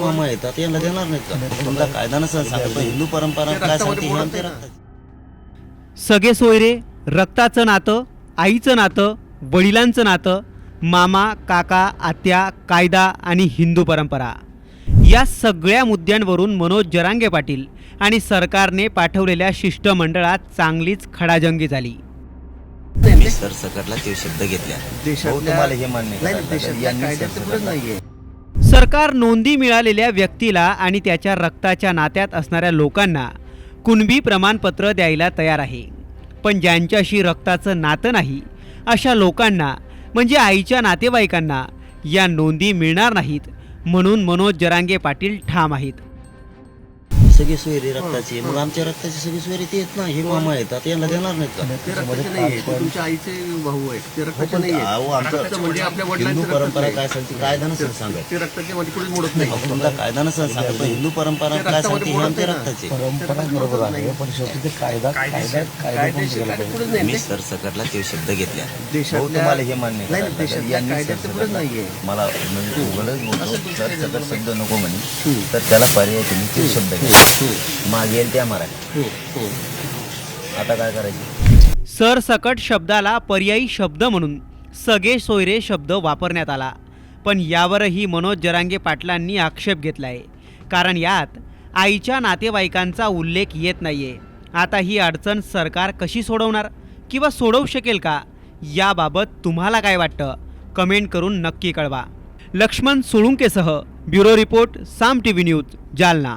मामा येतात यांना देणार नाहीत का? तुमचा कायदा नसेल सांगत पण हिंदू परंपरा काय सांगते हे आमच्या रक्ताची. सगळे सोयरे रक्ताचं नातं आईचं नातं वडिलांचं नातं मामा काका आत्या कायदा आणि हिंदू परंपरा. या सगळ्या मुद्द्यांवरून मनोज जरांगे पाटील आणि सरकारने पाठवलेल्या शिष्टमंडळात चांगलीच खडाजंगी झाली. मी सर सकटला ते शब्द घेतल्या. भाऊ, तुम्हाला हे मान्य नाही करायला देशातल्या लागेल. यांनी कायद्याचं पुढे सरसकटला- नाहीये. सरकार नोंदी मिळालेल्या व्यक्तीला आणि त्याच्या रक्ताच्या नात्यात असणाऱ्या लोकांना कुणबी प्रमाणपत्र द्यायला तयार आहे. पण ज्यांच्याशी रक्ताचं नातं नाही अशा लोकांना म्हणजे आईच्या नातेवाईकांना या नोंदी मिळणार नाहीत म्हणून मनोज जरांगे पाटील ठाम आहेत. सगळी सोयरी रक्ताची. मग आमच्या रक्ताची सगळी सोयरी ते येत ना हे मामा येतात यांना देणार नाहीत का? ते रक्ताचे नाहीये ते तुमच्या आईचे भाऊ आहेत. ते हो, रक्ताचे पण नाहीये अहो, आमचं म्हणजे आपल्या हिंदू वडिलांचं रक्त परंपरा नाही. काय सांगते? कायदा नसेल सांगत. ते रक्ताचे म्हणजे कुठे मोडत नाही. अहो, तुमचा कायदा नसेल सांगत पण हिंदू परंपरा काय सांगते? हे आमच्या. रक्ताची. परंपरा बरोबर आहे पण शेवटी ते कायदा कायदा कायदा पण कायदेशीर पाहिजे. नाही. मी ते. सर सकटला ते शब्द घेतल्या भाऊ, देशातल्या- तुम्हाला हे मान्य नाही, करायला लागेल. यांनी नाहीये. मला म्हणजे उघडच बोलतो सर सकट शब्द नको म्हणे. तर त्याला पर्याय तुम्ही ते शब्द घ्या. मागेल त्या मराठी. हो, हो. आता काय करायचं? सरसकट शब्दाला पर्यायी शब्द म्हणून सगळे सोयरे शब्द वापरण्यात आला. पण यावरही मनोज जरांगे पाटलांनी आक्षेप घेतलाय. कारण यात आईच्या नातेवाईकांचा उल्लेख येत नाहीये. आता ही अडचण सरकार कशी सोडवणार किंवा सोडवू शकेल का? याबाबत तुम्हाला काय वाटतं? कमेंट करून नक्की कळवा. Laxman सोळुंकेसह bureau report Saam T V news Jalna.